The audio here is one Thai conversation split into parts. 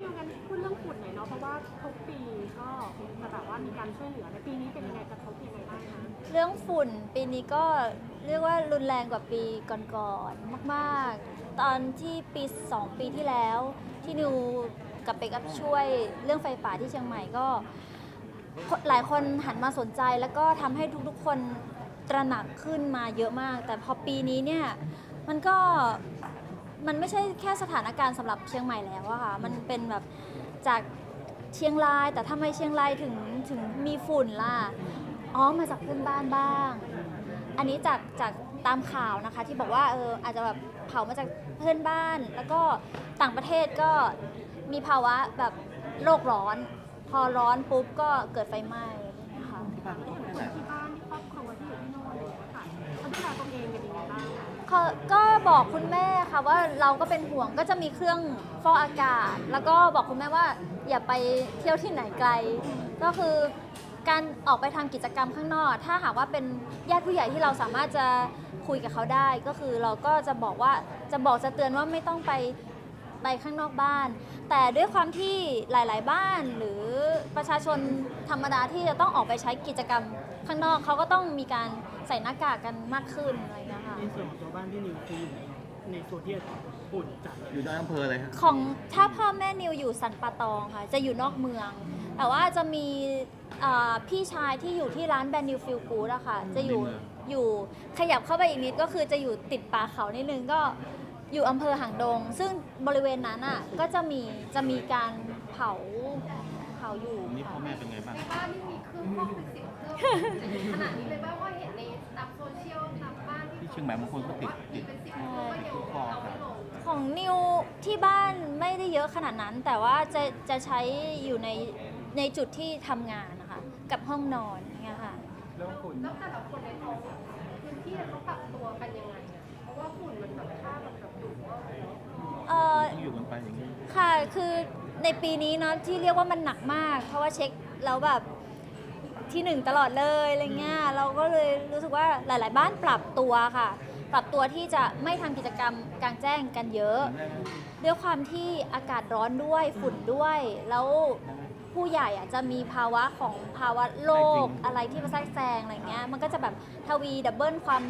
อย่างนั้นพูดเรื่องฝุ่นหน่อยเนาะเพราะว่าทุกปีก็จะแบบว่ามีการช่วยเหลือในปีนี้เป็นยังไงกระทบยังไงบ้างคะเรื่องฝุ่นปีนี้ก็เรียกว่ารุนแรงกว่าปีก่อนๆมากๆ ตอนที่ปี 2 ปีที่แล้ว ที่นิวกับเปกับช่วยเรื่องไฟป่าที่เชียงใหม่ก็ หลายคนหันมาสนใจแล้วก็ทำให้ทุกๆคนตระหนักขึ้นมาเยอะมาก แต่พอปีนี้เนี่ยมันก็ มันไม่ใช่แค่สถานการณ์สำหรับเชียงใหม่แล้วอะค่ะ มันเป็นแบบจากเชียงราย แต่ทำไมเชียงรายถึงถึงมีฝุ่นล่ะ อ๋อ มาจากเพื่อนบ้านบ้าง อันนี้จากจากตามข่าวนะคะที่บอกว่าเอออาจจะแบบเผามาจากเพื่อนบ้าน แล้วก็ต่างประเทศก็มีภาวะแบบโลกร้อน พอร้อนปุ๊บก็เกิดไฟไหม้ ก็บอกคุณแม่ค่ะว่าเราก็เป็นห่วงก็จะมีเครื่องฟอกอากาศ แล้วก็บอกคุณแม่ว่าอย่าไปเที่ยวที่ไหนไกล ก็คือการออกไปทำกิจกรรมข้างนอก ถ้าหากว่าเป็นญาติผู้ใหญ่ที่เราสามารถจะคุยกับเขาได้ ก็คือเราก็จะบอกว่าจะบอกจะเตือนว่าไม่ต้องไปไปข้างนอกบ้าน แต่ด้วยความที่หลาย ๆ บ้านหรือประชาชนธรรมดาที่จะต้องออกไปใช้กิจกรรมข้างนอกเขาก็ต้องมีการใส่หน้ากากกันมากขึ้นอะไรอย่างเงี้ย ในส่วนของตัวบ้านที่นิวคืออยู่ในในโซนที่ฝุ่นจัดเลยอยู่ในอำเภออะไรครับของถ้าพ่อแม่นิวอยู่สันปะตองค่ะ จะอยู่นอกเมือง แต่ว่าจะมีเอ่อพี่ชายที่อยู่ที่ร้านแบรนด์นิวฟิลกูดอะค่ะ จะอยู่อยู่ขยับเข้าไปอีกนิดก็คือจะอยู่ติดป่าเขานิดนึงก็อยู่อำเภอหางดง ซึ่งบริเวณนั้นอะก็จะมีจะมีการเผาเผาอยู่นี่พ่อค่ะ แม่เป็นไงบ้าง ในบ้านนี่มีเครื่องฟอกเป็นสิบเครื่องขนาดนี้เลยบ้า บ้านที่ที่เชียงใหม่บางคนก็ติดติดเป็นสิบเครื่องก็ยังเอาไม่ลงของนิวที่บ้านไม่ได้เยอะขนาดนั้น แต่ว่าจะจะใช้อยู่ในในจุดที่ทำงานนะคะกับห้องนอนอย่างเงี้ยค่ะ แล้วฝุ่นแล้วแต่ละคนในท้องพื้นที่เขาปรับตัวกันยังไงอะเพราะว่าฝุ่นมันแบบค่าแบบแบบดุมากเลยเนาะเอ่อ ต้องอยู่กันไปอย่างนี้ค่ะ คือในปีนี้เนาะที่เรียกว่ามันหนักมาก เพราะว่าเช็คแล้วแบบ ที่หนึ่งตลอดเลยอะไรเงี้ยเราก็เลยรู้สึกว่าหลาย ๆ บ้านปรับตัวค่ะ ปรับตัวที่จะไม่ทำกิจกรรมกลางแจ้งกันเยอะ ด้วยความที่อากาศร้อนด้วยฝุ่นด้วย แล้วผู้ใหญ่อะจะมีภาวะของภาวะโรคอะไรที่มาแทรกแซงอะไรเงี้ยมันก็จะแบบทวีดับเบิลความ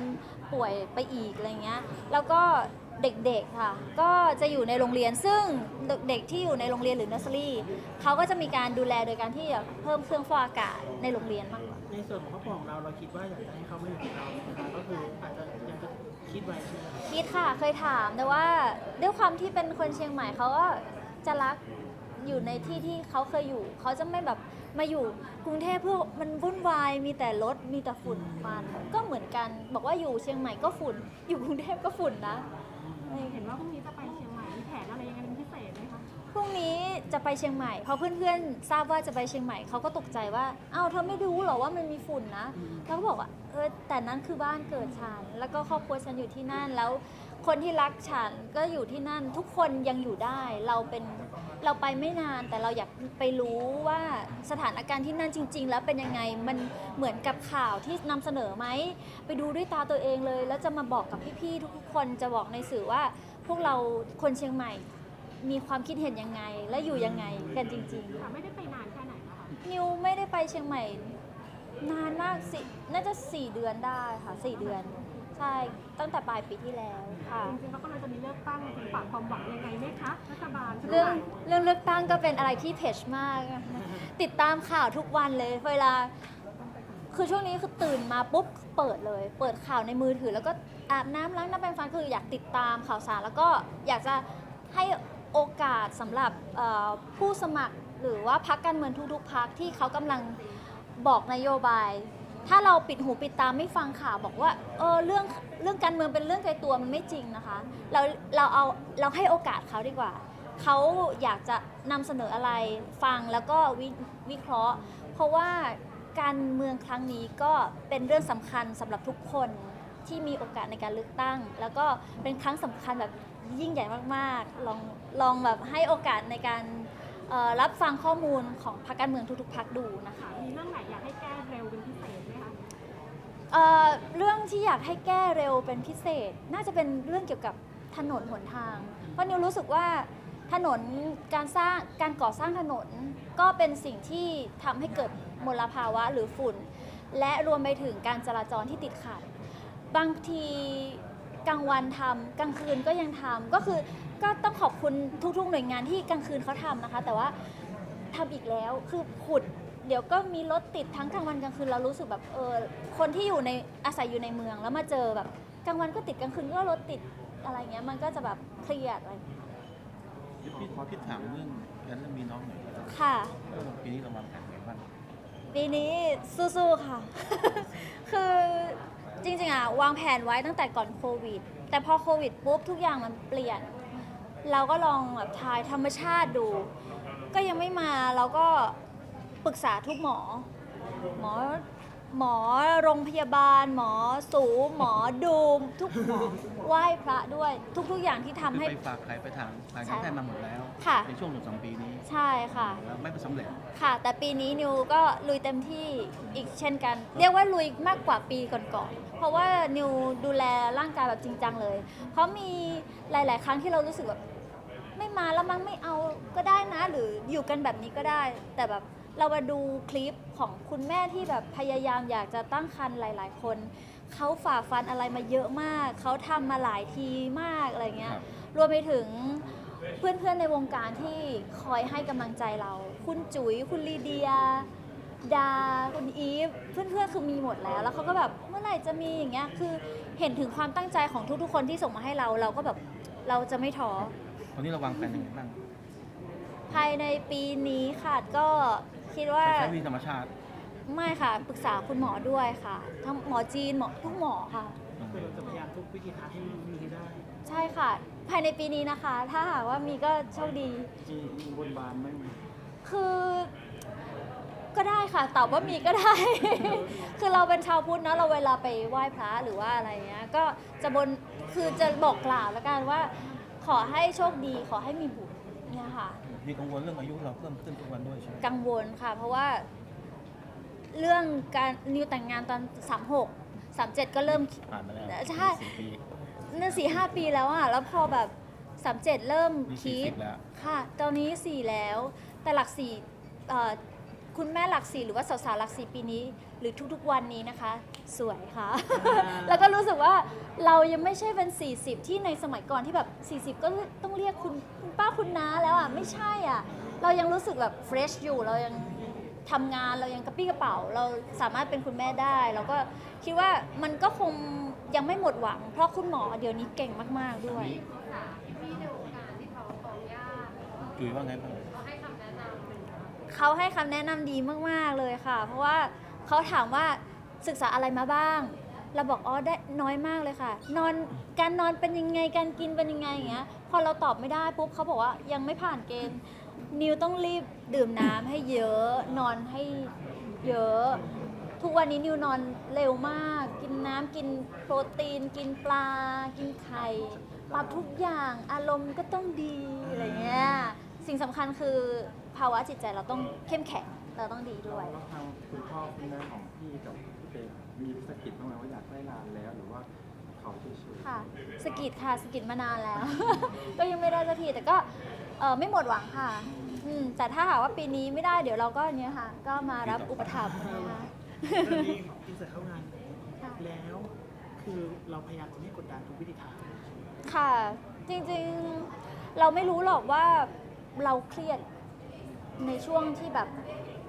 ป่วยไปอีกอะไรเงี้ยแล้วก็ เด็กๆค่ะ ก็จะอยู่ในโรงเรียนซึ่งเด็กๆที่อยู่ในโรงเรียนหรือ nursery เขาก็จะมีการดูแลโดยการที่เพิ่มเครื่องฟอกอากาศในโรงเรียนมากกว่าในส่วนของครอบครัวของเราเราคิดว่าอยากจะให้เขามาอยู่กับเรานะคะก็คืออาจจะยังจะคิดไว้ใช่ไหมคิดค่ะเคยถามแต่ว่าด้วยความที่เป็นคนเชียงใหม่เขาก็จะรักอยู่ในที่ที่เขาเคยอยู่ เขาจะไม่แบบมาอยู่กรุงเทพเพื่อมันวุ่นวายมีแต่รถมีแต่ฝุ่นมันก็เหมือนกัน บอกว่าอยู่เชียงใหม่ก็ฝุ่น อยู่กรุงเทพก็ฝุ่นนะ เห็นว่าพรุ่งนี้จะไปเชียงใหม่มีแผนอะไรยังไงเป็นพิเศษไหมคะพรุ่งนี้จะไปเชียงใหม่พอเพื่อนๆทราบว่าจะไปเชียงใหม่เขาก็ตกใจว่าอ้าวเธอไม่รู้เหรอว่ามันมีฝุ่นนะแล้วก็บอกว่าเออแต่นั้นคือบ้านเกิดฉันแล้วก็ครอบครัวฉันอยู่ที่นั่นแล้ว คนที่รักฉันก็อยู่ที่นั่นทุกคนยังอยู่ได้เราเป็น เราไปไม่นานแต่เราอยากไปรู้ว่าสถานการณ์ที่นั่นจริง ๆ แล้วเป็นยังไงมันเหมือนกับข่าวที่นำเสนอไหมไปดูด้วยตาตัวเองเลย แล้วจะมาบอกกับพี่ๆทุกๆคนจะบอกในสื่อว่า พวกเราคนเชียงใหม่ มีความคิดเห็นยังไง และอยู่ยังไงกันจริงค่ะไม่ได้ไปนานแค่ไหนนะคะๆนิวไม่ได้ไปเชียงใหม่ นานมากสิน่าจะ 4 เดือนได้ค่ะ 4 เดือน ใช่ตั้งแต่ปลายปีที่แล้วค่ะ จริงๆเขาก็เลยจะมีเลือกตั้งจริงๆฝากความหวังยังไงไหมคะรัฐบาลชุดเรื่องใหม่เรื่องเลือกตั้งก็เป็นอะไรที่เพจมากติดตามข่าวทุกวันเลย เวลา คือช่วงนี้คือตื่นมาปุ๊บเปิดเลย เปิดข่าวในมือถือ แล้วก็อาบน้ำล้างหน้าแปรงฟันคืออยากติดตามข่าวสาร แล้วก็อยากจะให้โอกาสสำหรับเอ่อผู้สมัครหรือว่าพักการเมืองทุกๆพักที่เขากำลังบอกนโยบาย ถ้าเราปิดหูปิดตาไม่ฟังข่าวบอกว่าเออเรื่องเรื่องการเมืองเป็นเรื่องไกลตัวมันไม่จริงนะคะ เราเราเอาเราให้โอกาสเขาดีกว่า เขาอยากจะนำเสนออะไรฟังแล้วก็วิวิเคราะห์ เพราะว่าการเมืองครั้งนี้ก็เป็นเรื่องสำคัญสำหรับทุกคนที่มีโอกาสในการเลือกตั้ง แล้วก็เป็นครั้งสำคัญแบบยิ่งใหญ่มากๆ ลองลองแบบให้โอกาสในการเอ่อรับฟังข้อมูลของพรรคการเมืองทุกๆพรรคดูนะคะ มีเรื่องไหนอยากให้แก้เร็วเป็นพิ เอ่อเรื่องที่อยากให้แก้เร็วเป็นพิเศษ น่าจะเป็นเรื่องเกี่ยวกับถนนหนทาง เพราะนิวรู้สึกว่าถนนการสร้างการก่อสร้างถนนก็เป็นสิ่งที่ทำให้เกิดมลภาวะหรือฝุ่น และรวมไปถึงการจราจรที่ติดขัด บางทีกลางวันทำกลางคืนก็ยังทำก็คือก็ต้องขอบคุณทุกๆหน่วยงานที่กลางคืนเขาทำนะคะ แต่ว่าทำอีกแล้วคือขุด เดี๋ยวก็มีรถติดทั้งกลางวันกลางคืนเรารู้สึกแบบเออคนที่อยู่ในอาศัยอยู่ในเมืองแล้วมาเจอแบบกลางวันก็ติดกลางคืนก็รถติดอะไรเงี้ยมันก็จะแบบเครียดอะไรพี่พี่พี่ถามเรื่องงั้นเรื่องมีน้องหน่อยครับค่ะปีนี้เราวางแผนไงบ้างปีนี้สู้ๆค่ะ คือจริงๆอะวางแผนไว้ตั้งแต่ก่อนโควิด แต่พอโควิดปุ๊บทุกอย่างมันเปลี่ยน เราก็ลองแบบทายธรรมชาติดู ก็ยังไม่มาเราก็ ปรึกษาทุกหมอ หมอหมอโรงพยาบาล หมอสูหมอดูม ทุกหมอไหว้พระด้วย ทุกๆอย่างที่ทำคือให้ ไปฝากใครไปทางทางการแพทย์มาหมดแล้ว ค่ะ ในช่วงหนึ่งสองปีนี้ใช่ค่ะ แล้วไม่ประสบเร็จค่ะ แต่ปีนี้นิวก็ลุยเต็มที่อีกเช่นกัน เรียกว่าลุยมากกว่าปีก่อนๆเพราะว่านิวดูแลร่างกายแบบจริงจังเลย เพราะมีหลาย ๆ ครั้งที่เรารู้สึกแบบไม่มาแล้วมั้งไม่เอาก็ได้นะ หรืออยู่กันแบบนี้ก็ได้ แต่แบบ เรามาดูคลิปของคุณแม่ที่แบบพยายามอยากจะตั้งครรภ์หลาย ๆ คนเขาฝ่าฟันอะไรมาเยอะมาก เขาทำมาหลายทีมากอะไรเงี้ย ครับ รวมไปถึงเพื่อนๆในวงการที่คอยให้กำลังใจเรา คุณจุ๋ย คุณลีเดีย ดา คุณอีฟ เพื่อนๆคือมีหมดแล้ว แล้วเขาก็แบบเมื่อไหร่จะมีอย่างเงี้ย คือเห็นถึงความตั้งใจของทุกๆคนที่ส่งมาให้เรา เราก็แบบเราจะไม่ท้อวันนี้เราวางแผนยังไงบ้างภายในปีนี้ค่ะก็ คิดว่า ใช้วิธีธรรมชาติไม่ค่ะ ปรึกษาคุณหมอด้วยค่ะ ทั้งหมอจีนหมอทุกหมอค่ะ คือเราจะพยายามทุกวิธีทางให้มีให้ได้ใช่ค่ะ ภายในปีนี้นะคะ ถ้าหากว่ามีก็โชคดีมีบนบานไม่มีคือก็ได้ค่ะตอบว่ามีก็ได้ คือเราเป็นชาวพุทธเนอะเราเวลาไปไหว้พระหรือว่าอะไรเงี้ยก็จะบนคือจะบอกกล่าวแล้วกันว่า ขอให้โชคดี ขอให้มีบุญเนี่ยค่ะ มีกังวลเรื่องอายุเราเพิ่มขึ้นทุกวันด้วยใช่ไหมกังวลค่ะ เพราะว่า เรื่องการนิวแต่งงานตอน36 37ก็เริ่ม ผ่านมาแล้วใช่ สี่ปี นั่นสี่ห้าปีแล้วอะแล้วพอแบบ37เริ่มนี่คิด40แล้ว ค่ะ ตอนนี้4แล้ว แต่หลักสี่เอ่อ คุณแม่หลักสี่หรือว่าสาวๆหลักสี่ปีนี้ หรือทุกๆวันนี้นะคะ สวยค่ะ แล้วก็รู้สึกว่าเรายังไม่ใช่เป็น 40 ที่ในสมัยก่อนที่แบบ 40 ก็ต้องเรียกคุณคุณป้าคุณน้าแล้วอะไม่ใช่อะ เรายังรู้สึกแบบเฟรชอยู่เรายังทำงานเรายังกระปี้กระเป๋า เราสามารถเป็นคุณแม่ได้เราก็คิดว่ามันก็คงยังไม่หมดหวัง เพราะคุณหมอเดี๋ยวนี้เก่งมาก ๆด้วยปรึกษาพี่ๆในวงการที่เขาฟ้องญาติจุ๋ยว่าไงบ้าง เขาให้คำแนะนำ เขาให้คำแนะนำดีมากๆเลยค่ะ เพราะว่าเขาถามว่าศึกษาอะไรมาบ้าง เราบอกอ๋อได้น้อยมากเลยค่ะ นอนการนอนเป็นยังไงการกินเป็นยังไงอย่างเงี้ยพอเราตอบไม่ได้ปุ๊บเขาบอกว่ายังไม่ผ่านเกณฑ์นิวต้องรีบดื่มน้ำให้เยอะ นอนให้เยอะ ทุกวันนี้นิวนอนเร็วมาก กินน้ำกินโปรตีน กินปลา กินไข่ปรับทุกอย่างอารมณ์ก็ต้องดีอะไรเงี้ยสิ่งสำคัญคือ ภาวะจิตใจเราต้องเข้มแข็งเราต้องดีด้วย แล้วทางคุณพ่อคุณแม่ของพี่กับพี่เป๊กมีสะกิดบ้างไหมว่าอยากได้นานแล้วหรือว่าเขาเฉยๆค่ะสกิดค่ะสกิดมานานแล้ว ก็ยังไม่ได้สักทีแต่ก็เอ่อไม่หมดหวังค่ะอืมแต่ถ้าหากว่าปีนี้ไม่ได้เดี๋ยวเราก็เนี้ยค่ะ ก็มารับอุปถัมภ์นะคะตอนนี้อินเสิร์ตเข้างานค่ะ แล้วคือเราพยายามจะไม่กดดันทุกวิธีทางค่ะ จริงๆเราไม่รู้หรอกว่าเราเครียด ในช่วงที่แบบ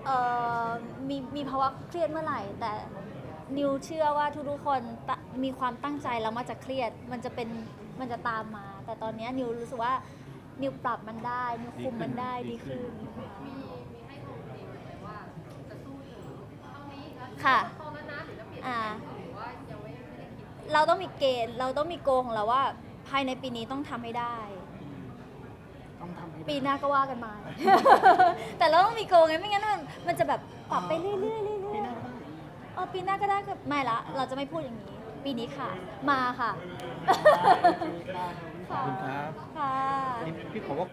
เอ่อมีมีภาวะเครียดเมื่อไหร่ แต่นิวเชื่อว่าทุกๆคนตะมีความตั้งใจแล้วมันจะเครียด มันจะเป็นมันจะตามมา แต่ตอนเนี้ยนิวรู้สึกว่านิวปรับมันได้นิวคุมมันได้ดีขึ้นมีมีให้โกงจริงไหมว่าจะสู้ถึงเท่านี้แล้วค่ะ พอแล้วนะหรือจะเปลี่ยนอ่าหรือว่ายังไม่ไม่ได้คิด เราต้องมีเกณฑ์ เราต้องมีโกของเราว่า ภายในปีนี้ต้องทำให้ได้ ต้องทำให้ได้ ปีหน้าก็ว่ากันมา แต่เราต้องมีโกไงไม่งั้นมันมันจะแบบปรับไปเรื่อยๆเรื่อยๆปีหน้าก็ได้ เออปีหน้าก็ได้ก็ไม่ละ เราจะไม่พูดอย่างนี้ ปีนี้ค่ะ มาค่ะโอเคได้ครับขอบคุณครับ ค่ะอันนี้พี่ขอว่า